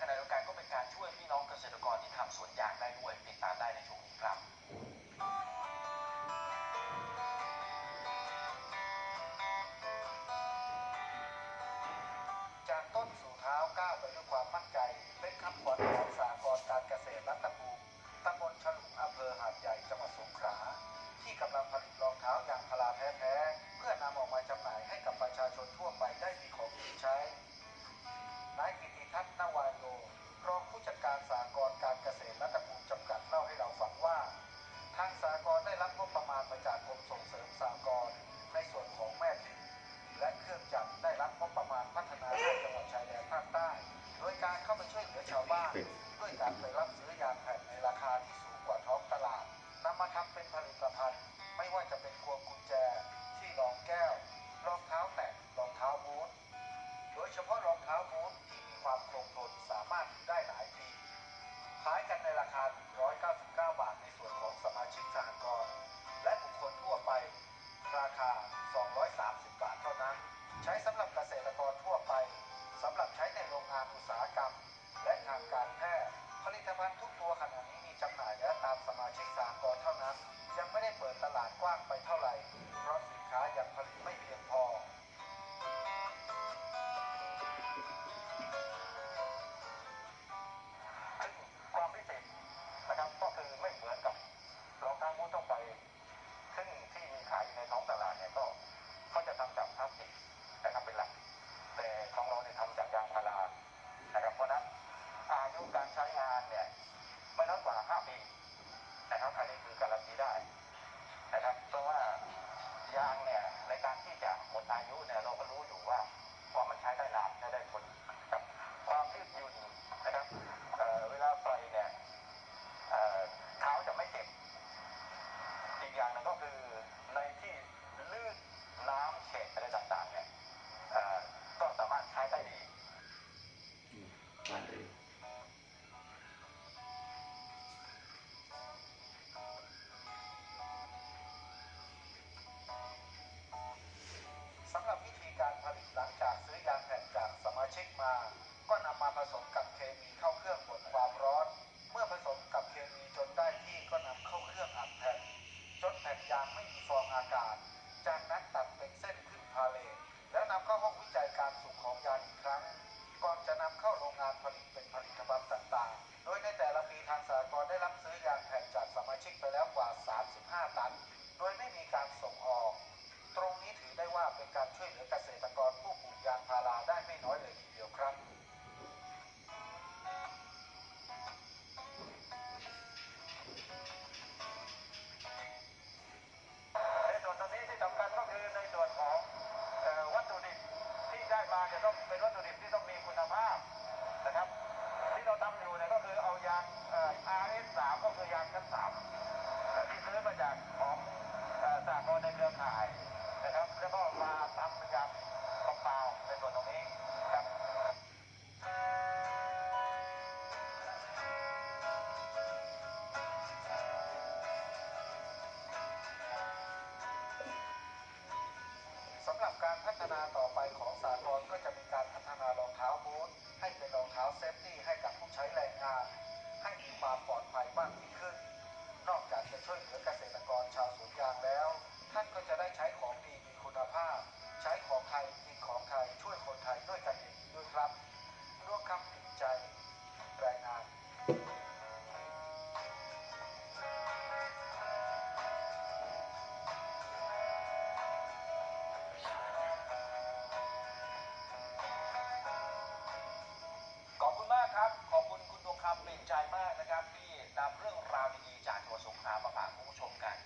ขณะเดียวกันก็เป็นการช่วยพี่น้องเกษตรกรที่ทำสวนยางได้ด้วยติดตามได้ในช่วงนี้ครับจากต้นสู่เท้าก้าวไปด้วยความมั่นใจ เป็นคำขวัญของสากรการเกษตรรัตนภูมิตำบลฉลุงอำเภอหาดใหญ่จังหวัดสงขลาที่กำลังผลิตรองเท้าอย่างพลาแท้ๆ เพื่อนำออกมาจำหน่ายให้กับประชาชนทั่วไปได้มีของใช้ เป็นผลิตภัณฑ์ ไม่ว่าจะเป็นพวงกุญแจ ที่รองแก้ว รองเท้าแตะรองเท้าบูทโดยเฉพาะรองเท้าบูทที่มีความคงทนสามารถอยู่ได้หลายปี ขายกันในราคา 199 บาทในส่วนของสมาชิกสหกรณ์และบุคคลทั่วไป ราคา นี่คือการันตีได้นะครับ เพราะว่ายางเนี่ยในการที่จะหมดอายุเนี่ยเราก็รู้อยู่ว่าพอมันใช้ได้นานใช้ได้ผล ก็นำมาผสมกับเคมีเข้าเครื่องบดความร้อน เมื่อผสมกับเคมีจนได้ที่ก็นำเข้าเครื่องอัดแผ่นจนแผ่นยางไม่มีฟองอากาศ ยางชั้นสามที่ซื้อมาจากของสากลในเครือข่ายนะครับ แล้วก็มาทำเป็นยางคอมเปาในส่วนตรงนี้ครับสำหรับการพัฒนาต่อไปของสากลก็จะมีการพัฒนารองเท้าบูทให้เป็นรองเท้าเซฟตี้ให้กับผู้ใช้แรงงาน ให้มีความปลอดภัยมากยิ่ง อเกษตรกรชาวสวนยางแล้ว ท่านก็จะได้ใช้ของดีมีคุณภาพ ใช้ของไทยกินของไทยช่วยคนไทยด้วยกันเองด้วยครับร่วมคำผิดใจรายงานขอบคุณมากครับ ขอบคุณคุณดวงคำเป็นใจมากนะครับที่นำเรื่องราวดี ๆจากจังหวัดสงขลามาฝากคุณผู้ชมกัน